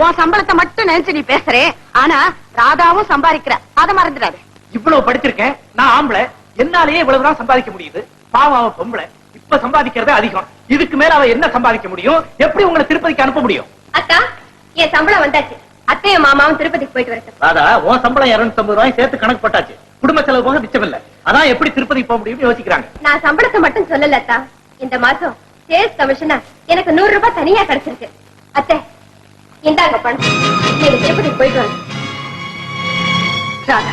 உன் சம்பளத்தை மட்டும் நினைச்சு நீ பேசுறே. ஆனா ராதாவும் சம்பாதிக்கிற. அத மறந்துடாது. இவ்வளவு படிச்சிருக்கேன் நான் ஆம்பளை. என்னாலேயே இவ்வளவுதான் சம்பாதிக்க முடியுது? பாவம் பொம்பளை. இப்ப சம்பாதிக்கிறதே அதிகம். இதுக்கு மேல அவ என்ன சம்பாதிக்க முடியும்? எப்படி உங்களை திருப்பதிக்கு அனுப்ப முடியும்? அக்கா என் சம்பளம் வந்தாச்சு. அத்தையும் மாமாவும் திருப்பதிக்கு போயிட்டு வரட்டும். ராதா உன் சம்பளம் இருநூத்தி ஐம்பது ரூபாய் சேர்த்து கணக்கு போட்டாச்சு. குடும்ப செலவு போக மிச்சம் இல்ல அதான் எப்படி திருப்பதிக்கு போக முடியும்னு யோசிக்கிறாங்க. நான் சம்பளத்தை மட்டும் சொல்லல அத்தா. இந்த மாசம் சேல்ஸ் கமிஷனா எனக்கு நூறு ரூபாய் தனியா கிடைச்சிருக்கு. அத்தை இந்தாங்க பணம் நீங்க திருப்பதிக்கு போயிட்டு வாங்க. ராதா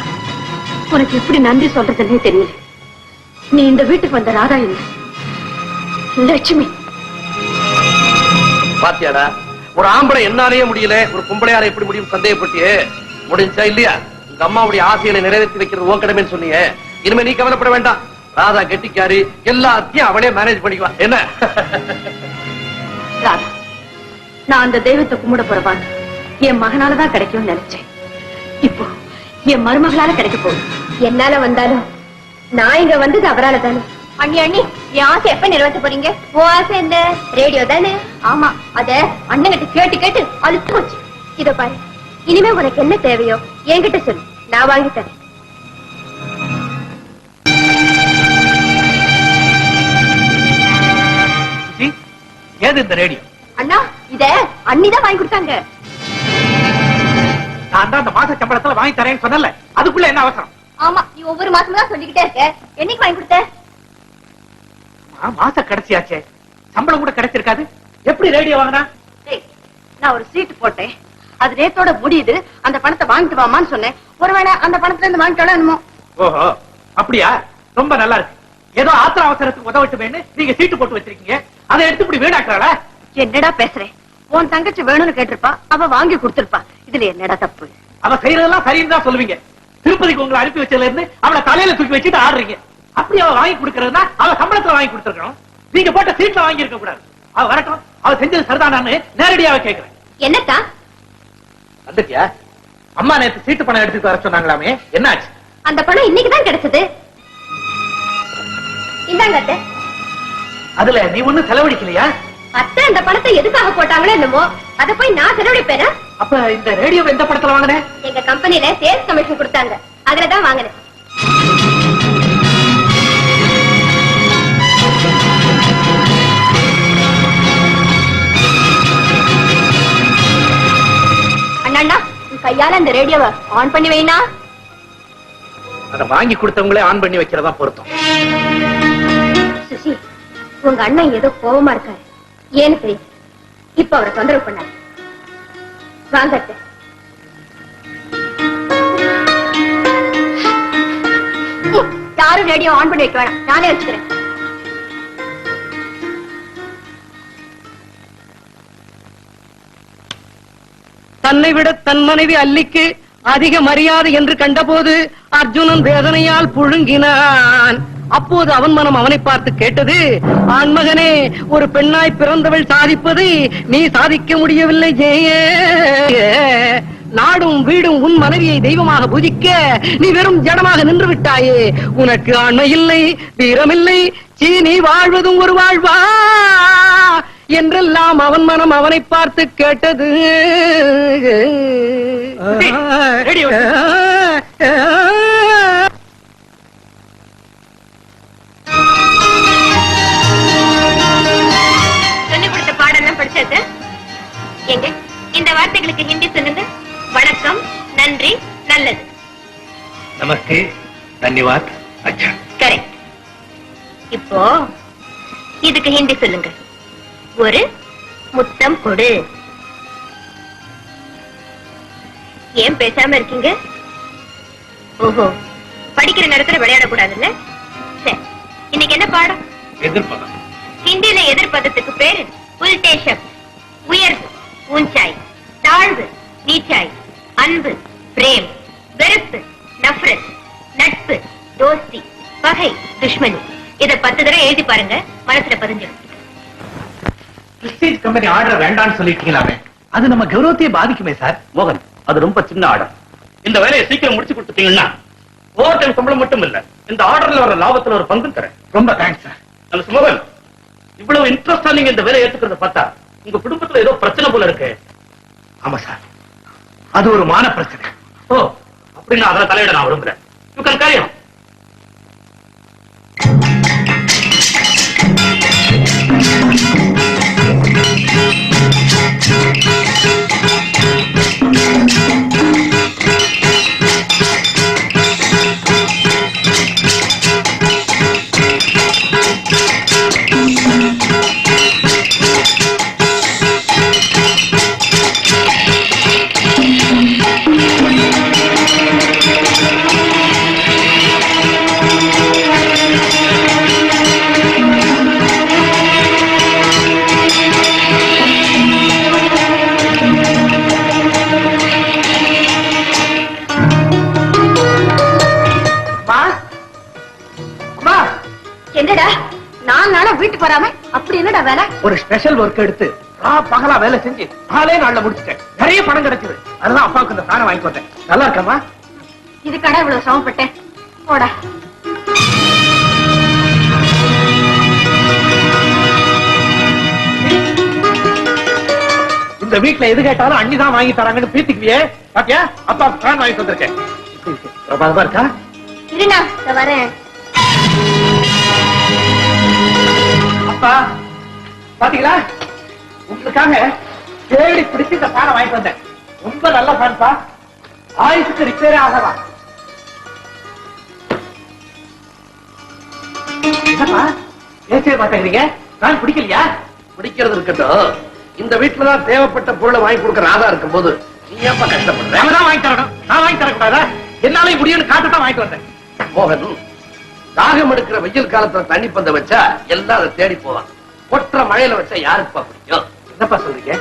உனக்கு எப்படி நன்றி சொல்றதுன்னே தெரியல. நீ இந்த வீட்டுக்கு வந்த ராதா இல்ல லட்சுமி. பாத்தியாடா ஒரு ஆம்பளை என்னாலேயே முடியல ஒரு பொம்பளையார எப்படி முடியும் சந்தேகப்பட்டியே? முடிஞ்சா இல்லையா? உங்க அம்மாவுடைய ஆசைகளை நிறைவேற்றி வைக்கிறது உன் கடமைன்னு சொன்னீங்க இனிமே நீ கவலைப்பட வேண்டாம். ராதா கெட்டிக்காரி எல்லாத்தையும் அவளே மேனேஜ் பண்ணிக்கலாம் என்ன? ராதா நான் அந்த தெய்வத்தை கும்பிட போறவான் என் மகனாலதான் கிடைக்கும்னு நினைச்சேன். இப்போ என் மருமகளால கிடைக்க போகுது. என்னால வந்தாலும் நான் இங்க வந்தது அவரால தானே அண்ணி அண்ணி என் ஆசை எப்ப நிறைவேற்ற போறீங்க? உன் ஆசை என்ன? ரேடியோ தானே? ஆமா அத அண்ணங்கிட்ட கேட்டு கேட்டு அழுத்து போச்சு. இத பாரு இனிமே உனக்கு என்ன தேவையோ என்கிட்ட சொல்லு. நான் வாங்கி தரேன். ஏது இந்த ரேடியோ? அண்ணா இத அண்ணி தான் வாங்கி கொடுத்தாங்க. நான் தான் அந்த மாச சம்பளத்துல வாங்கி தரேன்னு சொன்னல அதுக்குள்ள என்ன அவசரம்? ஆமா நீ ஒவ்வொரு மாசமும் தான் சொல்லிக்கிட்டே இருக்க. என்னைக்கு வாங்கி கொடுத்த? மாச கடைசியாச்சே சம்பளம் கூட கிடைச்சிருக்காது. எப்படி ரேடியோ வாங்கினா? நான் ஒரு சீட்டு போட்டேன். அது நேத்தோட முடியுது. அந்த பணத்தை வாங்கிட்டு வாமான்னு சொன்னேன். ஒருவேளை அந்த பணத்துல இருந்து வாங்கிட்டாலும் என்னமோ. ஓஹோ அப்படியா? ரொம்ப நல்லா இருக்கு. ஏதோ ஆத்திர அவசரத்துக்கு உதவட்டுமேன்னு நீங்க சீட்டு போட்டு வச்சிருக்கீங்க. அதை எடுத்து இப்படி வீணாக்குறாளா? என்னடா பேசுறேன் உன் தங்கச்சி வேணும்னு கேட்டிருப்பா அவ வாங்கி கொடுத்திருப்பா. இதுல என்னடா தப்பு? அவ செய்யறதெல்லாம் சரின்னு தான் சொல்லுவீங்க. திருப்பதிக்கு உங்களை அனுப்பி வச்சதுல இருந்து அவளை தலையில தூக்கி வச்சுட்டு ஆடுறீங்க. அப்படி அவ வாங்கி கொடுக்கறதுனா அவ சம்பளத்துல வாங்கி கொடுத்துருக்கணும். நீங்க போட்ட சீட்ல வாங்கி இருக்க கூடாது. அவ வரட்டும். அவ செஞ்சது சரிதானான்னு நேரடியாவே கேக்குறேன். என்னத்தா? வந்துட்டியா? அம்மா நேத்து சீட்டு பணம் எடுத்துட்டு வர சொன்னாங்களாமே. என்னாச்சு? அந்த பணம் இன்னைக்கு தான் கிடைச்சது. இந்தாங்க அதுல நீ ஒண்ணும் செலவழிக்கலையா? அத்தை அந்த பணத்தை எதுக்காக போட்டாங்களோ என்னமோ அத போய் நான் செலவழிப்பேனா அப்ப இந்த ரேடியோ எந்த படத்துல வாங்கினேன் எங்க கம்பெனில சேல்ஸ் கமிஷன் கொடுத்தாங்க. அதுலதான் வாங்கினேன். அண்ணா கையால அந்த ரேடியோவை ஆன் பண்ணி வைனா அதை வாங்கி கொடுத்தவங்களே ஆன் பண்ணி வைக்கிறதா பொருத்தம். சுசி உங்க அண்ணன் ஏதோ கோவமா இருக்காரு. ஏன்னு தெரியும் இப்ப அவரை தொந்தரவு பண்ணாரு வாங்க யாரும் ரேடியோ ஆன் பண்ணி வைக்க வேணாம். நானே வச்சுக்கிறேன். தன்னை விட தன் மனைவி அல்லிக்கு அதிக மரியாதை என்று கண்டபோது அர்ஜுனன் வேதனையால் புழுங்கினான். அப்போது அவன் மனம் அவனை பார்த்து கேட்டது ஆண்மகனே ஒரு பெண்ணாய் பிறந்தவள் சாதிப்பதை நீ சாதிக்க முடியவில்லை ஏ நாடும் வீடும் உன் மனைவியை தெய்வமாக பூஜிக்க நீ வெறும் ஜடமாக நின்று விட்டாயே உனக்கு ஆண்மை இல்லை வீரமில்லை சீ நீ வாழ்வதும் ஒரு வாழ்வா என்றெல்லாம் அவன் மனம் அவனை பார்த்து கேட்டது படிச்சது எங்க? இந்த வார்த்தைகளுக்கு ஹிந்தி சொல்லுங்க. வணக்கம் நன்றி நல்லது. நமஸ்தே தன்யவாத் அச்சா. கரெக்ட். இப்போ இதுக்கு ஹிந்தி சொல்லுங்க. ஒரு முத்தம் கொடு. ஏன் பேசாம இருக்கீங்க? ஓஹோ படிக்கிற நேரத்துல விளையாடக்கூடாதுல்ல? சரி இன்னைக்கு என்ன பாடம்? எதிர்ப்பதம். ஹிந்தியில எதிர்ப்பதத்துக்கு பேரு உல்டேஷம் உயர்வு ஊஞ்சாய் தாழ்வு நீச்சாய் அன்பு பிரேம் வெறுப்பு நஃப்ரத் நட்பு தோஸ்தி பகை துஷ்மனி இத பத்து தடவை எழுதி பாருங்க மனசுல பதிஞ்சிடும் பிரஸ்டீஜ் கம்பெனி ஆர்டர் வேண்டாம்னு சொல்லிட்டீங்களாமே? அது நம்ம கௌரவத்தையே பாதிக்குமே சார். மோகன் அது ரொம்ப சின்ன ஆர்டர் இந்த வேலையை சீக்கிரம் முடிச்சு கொடுத்துட்டீங்கன்னா ஓவர் டைம் சம்பளம் மட்டும் இல்ல இந்த ஆர்டர்ல வர லாபத்துல ஒரு பங்கு தரேன். ரொம்ப தேங்க்ஸ் சார். மோகன் இவ்வளவு இன்ட்ரெஸ்டா நீங்க இந்த வேலை ஏத்துக்கிறத பார்த்தா உங்க குடும்பத்துல ஏதோ பிரச்சனை போல இருக்கு. ஆமா சார். அது ஒரு மான பிரச்சனை. ஓ அப்படின்னு அதுல தலையிட நான் விரும்புறேன். யூ கேரி ஒரு ஸ்பெஷல் ஒர்க் எடுத்து நான் பகலா வேலை செஞ்சு நாளே நாள்ல முடிச்சிட்டேன். நிறைய பணம் கிடைச்சது. அதுதான் அப்பாவுக்கு இந்த ஃபேனை வாங்கி வந்தேன் நல்லா இருக்கமா இது கடை இவ்வளவு சிரமப்பட்டேன். போடா. இந்த வீட்ல எது கேட்டாலும் அண்ணி தான் வாங்கி தராங்கன்னு பீத்திக்குவியே. பாத்தியா? அப்பா ஃபேன் வாங்கி வந்திருக்கேன் பிரபாதமா இருக்கா இருண்ணா வரேன். அப்பா பாத்தீங்களா? உங்களுக்காக தேடி பிடிச்சு இந்த ஃபேனை வாங்கி வந்தேன். ரொம்ப நல்ல ஃபேன்ப்பா ஆயுசுக்கு ரிப்பேரே ஆகலாம். என்னப்பா? பேசவே மாட்டேங்கிறீங்க ஃபேன் பிடிக்கலையா? பிடிக்கிறது இருக்கட்டும். இந்த வீட்டுலதான் தேவைப்பட்ட பொருளை வாங்கி கொடுக்க ராதா இருக்கும்போது நீ ஏப்பா கஷ்டப்படுற? அவன் வாங்கி தரணும். நான் வாங்கி தரக்கூடாதா? என்னாலே முடியும்னு காட்டு தான் வாங்கிட்டு வந்தேன். மோகன் தாகம் எடுக்கிற வெயில் காலத்துல தண்ணி பந்த வச்சா எல்லாம் அதை தேடி போவான். ஒற்ற மழையில வச்சா யாருக்குப்பா பிடிக்கும் என்னப்பா சொல்றீங்க?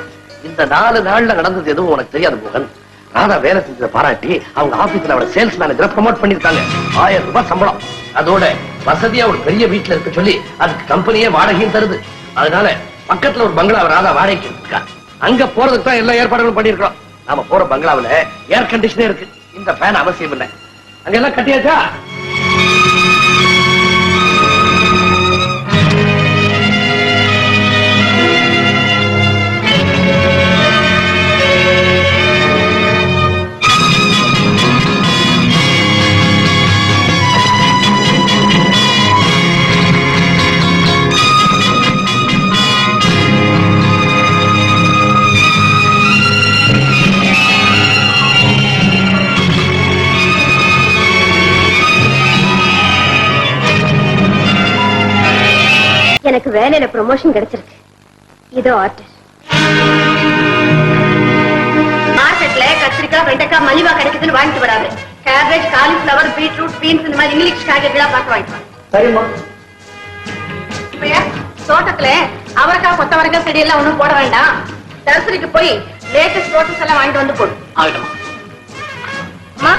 இந்த நாலு நாள்ல நடந்தது எதுவும் உனக்கு தெரியாது மோகன். ராதா வேலை செஞ்சதை பாராட்டி அவங்க ஆபீஸ்ல அவட சேல்ஸ் மேனேஜரை ப்ரமோட் பண்ணிருக்காங்க ஆயிரம் ரூபாய் சம்பளம். அதோட வசதியா ஒரு பெரிய வீட்டுல இருக்க சொல்லி அதுக்கு கம்பெனியே வாடகையும் தருது. அதனால பக்கத்துல ஒரு பங்களாவை ராதா வாடகைக்கு இருக்கா அங்க போறதுக்கு தான் எல்லா ஏற்பாடுகளும் பண்ணிருக்கோம் நாம போற பங்களாவுல ஏர் கண்டிஷனே இருக்கு. இந்த ஃபேன் அவசியம் இல்லை. அங்க எல்லாம் கட்டியாச்சா? வேலையில ப்ரொமோஷன் கிடைச்சிருக்கு. இதோ ஆர்டர் மார்க்கெட்ல கத்திரிக்காய் வெண்டைக்காய் மலிவா கிடைக்குதுன்னு வாங்கிட்டு வராது கேபேஜ் காலிஃபிளவர் பீட்ரூட் பீன்ஸ் இந்த மாதிரி இங்கிலீஷ் காய்கறிகளா பார்த்து வாங்கிட்டு சரிம்மா. தோட்டத்துல அவரைக்காய் கொத்தவரைக்காய் செடி எல்லாம் ஒண்ணும் போட வேண்டாம். நர்சரிக்கு போய் லேட்டஸ்ட் ரோட்டஸ் எல்லாம் வாங்கிட்டு வந்து போடு. ஆகட்டும் அம்மா.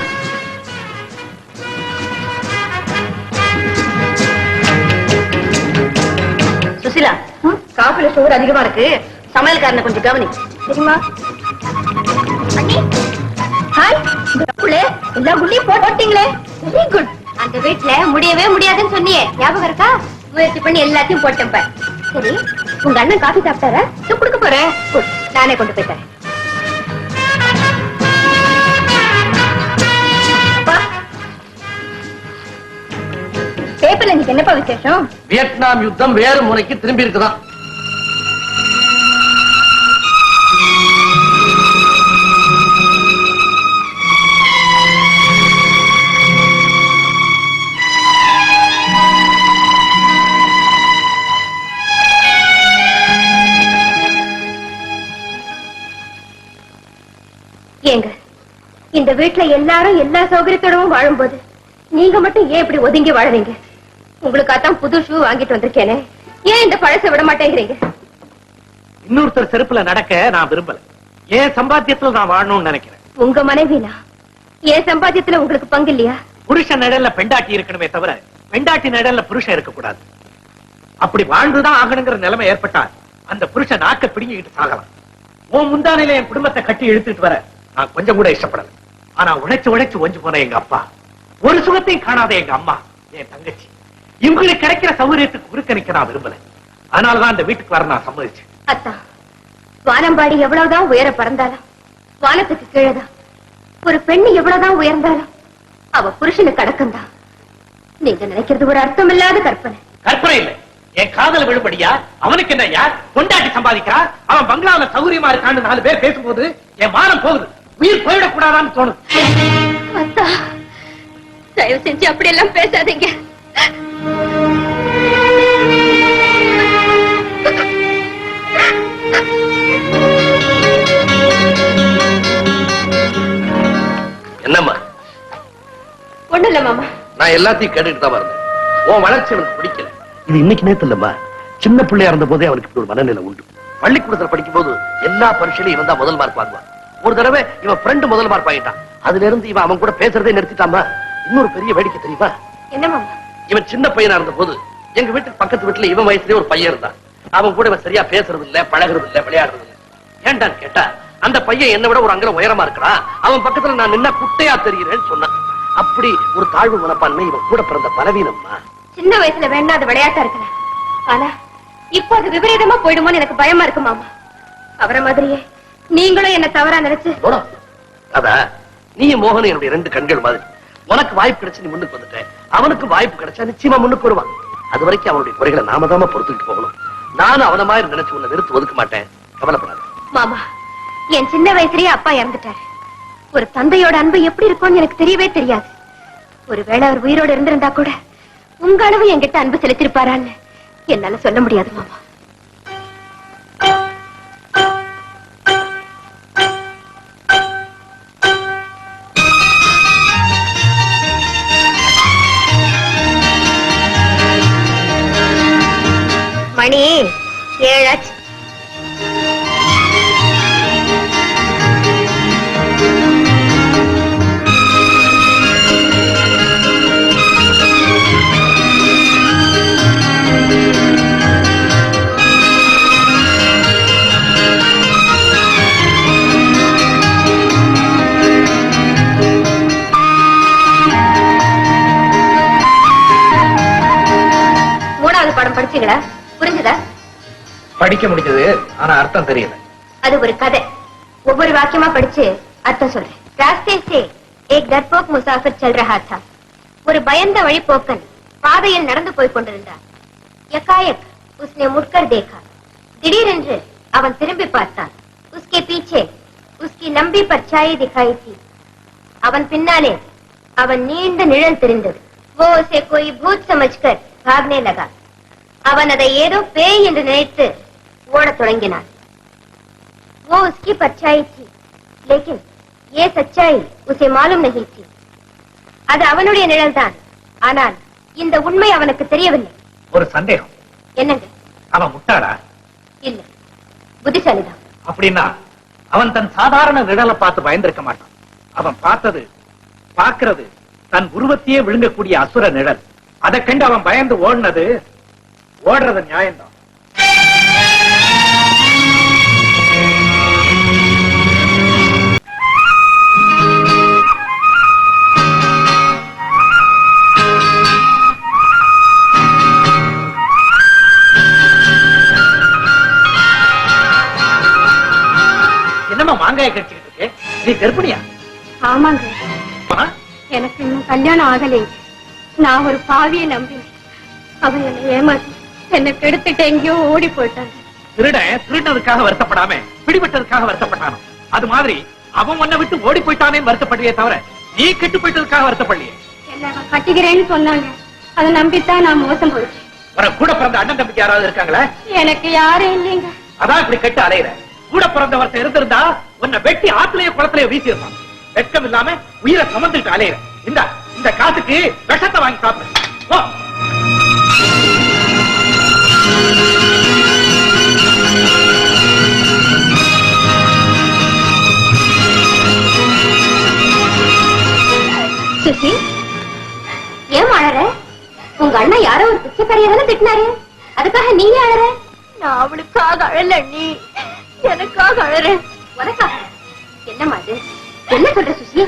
சுசிலா காஃபில சுகர் அதிகமா இருக்கு. சமையல்காரனை கொஞ்சம் கவனி. சரிம்மா ஹாய் எல்லா குள்ளையும் போட்டீங்களே வெரி குட் அந்த வீட்டுல முடியவே முடியாதுன்னு சொன்னியே. ஞாபகம் இருக்கா? முயற்சி பண்ணி எல்லாத்தையும் போட்டேன் சரி உங்க அண்ணன் காஃபி சாப்பிட்டாரா? குடுக்க கொடுக்க போறேன். நானே கொண்டு போய் தரேன். பேப்பர்ல இன்னைக்கு என்னப்பா விசேஷம்? வியட்நாம் யுத்தம் வேறு முறைக்கு திரும்பி இருக்குதான். ஏங்க இந்த வீட்ல எல்லாரும் எல்லா சௌகரியத்தோடவும் வாழும்போது நீங்க மட்டும் ஏன் இப்படி ஒதுங்கி வாழறீங்க? உங்களுக்காத்தான் புது ஷூ வாங்கிட்டு வந்திருக்கேனே. ஏன் இந்த பழசை விட மாட்டேங்கிறீங்க? இன்னொருத்தர் செருப்புல நடக்க நான் விரும்பல. என் சம்பாத்தியத்துல நான் வாழணும்னு நினைக்கிறேன். உங்க மனைவினா? என் சம்பாத்தியத்துல உங்களுக்கு பங்கு இல்லையா? புருஷன் நிழல்ல பெண்டாட்டி இருக்கணுமே தவிர பெண்டாட்டி நிழல்ல புருஷன் இருக்கக்கூடாது. அப்படி வாழ்ந்துதான் ஆகணுங்கிற நிலைமை ஏற்பட்டா அந்த புருஷன் நாக்க பிடிங்கிட்டு சாகலாம். உன் முந்தானையில என் குடும்பத்தை கட்டி இழுத்துட்டு வர நான் கொஞ்சம் கூட இஷ்டப்படல. ஆனா உழைச்சு உழைச்சு ஒஞ்சு போன எங்க அப்பா. ஒரு சுகத்தையும் காணாத எங்க அம்மா என் தங்கச்சி. இவங்களுக்கு கிடைக்கிற சௌகரியத்துக்கு குறுக்க நிக்க நான் விரும்பல. அதனாலதான் இந்த வீட்டுக்கு வர நான் சம்மதிச்சேன். அத்தா வானம்பாடி எவ்வளவுதான் உயர பறந்தாலும் வானத்துக்கு கீழதான். ஒரு பெண் எவ்வளவுதான் உயர்ந்தாலும் அவ புருஷனுக்கு அடக்கம்தான். நீங்க நினைக்கிறது ஒரு அர்த்தமில்லாத கற்பனை. கற்பனை இல்ல. என் காதல விழுபடியா அவனுக்கு என்ன யார் கொண்டாட்டி சம்பாதிக்கிறா? அவன் பங்களாவில சௌகரியமா இருக்கான்னு நாலு பேர் பேசும்போது என் மானம் போகுது. உயிர் போயிடக் கூடாதான்னு தோணுது. அத்தா தயவு செஞ்சு அப்படியெல்லாம் பேசாதீங்க. என்னம்மா? ஒண்ணு இல்ல மாமா. நான் எல்லாத்தையும் கேட்டுட்டு தான் இருந்தேன் உன் வளர்ச்சி அவனுக்கு பிடிக்கல. இது இன்னைக்கு நேத்து இல்லம்மா. சின்ன பிள்ளையா இருந்த போதே அவனுக்கு இப்படி ஒரு மனநிலை உண்டு. பள்ளிக்கூடத்துல படிக்கும் போது எல்லா பரீட்சையிலும் இவன் தான் முதல் மார்க் வாங்குவான். ஒரு தடவை இவன் ஃப்ரெண்டு முதல் மார்க் வாங்கிட்டான். அதுல இருந்து இவன் அவன் கூட பேசுறதே நிறுத்திட்டாமா இன்னொரு பெரிய வேடிக்கை தெரியுமா? என்ன மாமா? இவன் சின்ன பையனா இருந்த போது எங்க வீட்டுக்கு பக்கத்து வீட்டுல இவன் வயசுலயே ஒரு பையன் இருந்தான். அவன் கூட இவன் சரியா பேசுறது இல்ல பழகுறது இல்ல விளையாடுறது இல்ல ஏன்டான்னு கேட்டா அந்த பையன் என்னை விட ஒரு அங்கலம் உயரமா இருக்கிறான் அவன் பக்கத்துல நான் நின்ன குட்டையா தெரிகிறேன்னு சொன்னான். அப்படி ஒரு தாழ்வு மனப்பான்மை இவன் கூட பிறந்த பலவீனம்மா. சின்ன வயசுல வேணா அது விளையாட்டா இருக்கலாம் ஆனா இப்போ அது விபரீதமா போயிடுமோன்னு எனக்கு பயமா இருக்கு மாமா. அவரை மாதிரியே நீங்களும் என்ன தவறா நினைச்சு போடா. அதா நீயும் மோகன் என்னுடைய ரெண்டு கண்கள் மாதிரி. உனக்கு வாய்ப்பு கிடைச்சு நீ முன்னுக்கு வந்துட்ட அவனுக்கு வாய்ப்பு கிடைச்சா நிச்சயமா முன்னுக்கு வருவான். அது வரைக்கும் அவனுடைய குறைகளை நாம தாம பொறுத்துக்கிட்டு போகணும். நானும் அவன மாதிரி நினைச்சு உன்னை நிறுத்து ஒதுக்க மாட்டேன். கவலைப்படாத. மாமா என் சின்ன வயசுலயே அப்பா இறந்துட்டாரு. ஒரு தந்தையோட அன்பு எப்படி இருக்கும்னு எனக்கு தெரியவே தெரியாது. ஒருவேளை அவர் உயிரோட இருந்திருந்தா கூட உங்க அளவு என்கிட்ட அன்பு செலுத்திருப்பாரான்னு என்னால சொல்ல முடியாது மாமா. படிக்க முடிஞ்சது ஆனா அர்த்தம் தெரியல. அது ஒரு கதை. ஒவ்வொரு வாக்கியமா படிச்சு அர்த்தம் சொல்றேன். ராஸ்தே சே ஏக் தர்போக் முசாஃபிர் செல் ரஹா தா ஒரு பயந்த வழிப்போக்கன் பாதையில் நடந்து போய் கொண்டிருந்தார் எக்காயக் உஸ்னே முட்கர் தேகா திடீரென்று அவன் திரும்பி பார்த்தான். உஸ்கே பீச்சே உஸ்கி நம்பி பர்ச்சாயி திகாய் தி. அவன் பின்னாலே அவன் நீண்ட நிழல் தெரிந்தது. ஓ உசே கோய் பூத் சமஜ்கர் பாக்னே லகா அவன் அதை ஏதோ பேய் என்று நினைத்து ஓடத் தொடங்கினான் वो उसकी परछाई थी लेकिन ये सच्चाई उसे मालूम नहीं थी அது அவனுடைய நிழல்தான் ஆனால் இந்த உண்மை அவனுக்கு தெரியவில்லை ஒரு சந்தேகம் என்னங்க அவன் முட்டாளா இல்ல புத்திசாலிதான் அப்படின்னா அவன் தன் சாதாரண நிழலை பார்த்து பயந்திருக்க மாட்டான் அவன் பார்த்தது பார்க்கிறது தன் உருவத்தையே விழுங்கக்கூடிய அசுர நிழல் அதை கண்டு அவன் பயந்து ஓடினது ஓடுறது நியாயம்தான் கல்யாணம் ஆகலைங்க நான் ஒரு பாவியை நம்பினேன். அவன் என்னை ஏமாத்தி என்னை கெடுத்துட்டு எங்கேயோ ஓடி போயிட்டாங்க திருடன் திருடனுக்காக வருத்தப்படாம பிடிபட்டதுக்காக வருத்தப்பட்டானோ? அது மாதிரி அவன் உன்னை விட்டு ஓடி போயிட்டானே வருத்தப்படுறியே தவிர நீ கெட்டு போயிட்டதுக்காக வருத்தப்படலையே? என்ன அவன் கட்டிக்கிறேன்னு சொன்னாங்க. அதை நம்பித்தான் நான் மோசம் போயிட்டேன். உனக்கு கூட பிறந்த அண்ணன் தம்பிக்கு யாராவது இருக்காங்களா? எனக்கு யாரும் இல்லைங்க. அதான் இப்படி கெட்டு அலையிற. கூட பிறந்த வருஷம் இருந்திருந்தா உன்னை வெட்டி ஆத்துலயோ குளத்திலயோ வீசியிருப்பான். வெட்கம் இல்லாம உயிரை சுமந்துட்டு அலையிற. இந்த இந்த காசுக்கு விஷத்தை வாங்கி சாப்பிடு. சுசி ஏன் அழற உங்க அண்ணன் யாரோ ஒரு பிச்சைக்காரியை தானே திட்டினாரு. அதுக்காக நீ அழற? நான் அவளுக்காக அழல நீ எனக்காக அழறேன் உனக்காக? என்னம்மா அது என்ன சொல்ற சுசி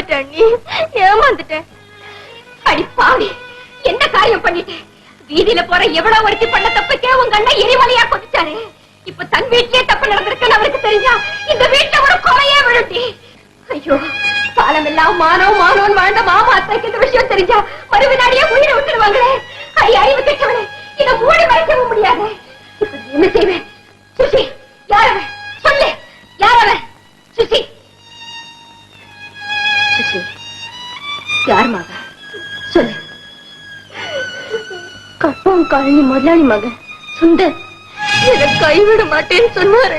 ஏமாந்துட்டேன் நீ ஏமாந்துட்டேன். அடி பாவி என்ன காரியம் பண்ணிட்டேன் வீதியில போற எவ்வளவு ஒருத்தி பண்ண தப்புக்கே உங்க அண்ணன் எரிமலையா கொதிச்சானே. இப்ப தன் வீட்டிலே தப்பு நடந்திருக்குன்னு அவருக்கு தெரிஞ்சா இந்த வீட்டுல ஒரு கொலையே விழுட்டி ஐயோ காலம் எல்லாம் மானவ மானவன் வாழ்ந்த மாமா அத்தைக்கு இந்த விஷயம் தெரிஞ்சா ஒரு வினாடியே உயிரை விட்டுருவாங்களே. ஐ அறிவு கெட்டவனே இதை மூடி மறைக்கவும் முடியாது. இப்ப என்ன செய்வேன்? சுசி யாரவன் சொல்லு யாரவன் சுசி சுசி. யார் மகன் சொல்லு. கப்பம் காலனி முதலாளி மகன் சுந்தர் என்னை கைவிட மாட்டேன்னு சொன்னார்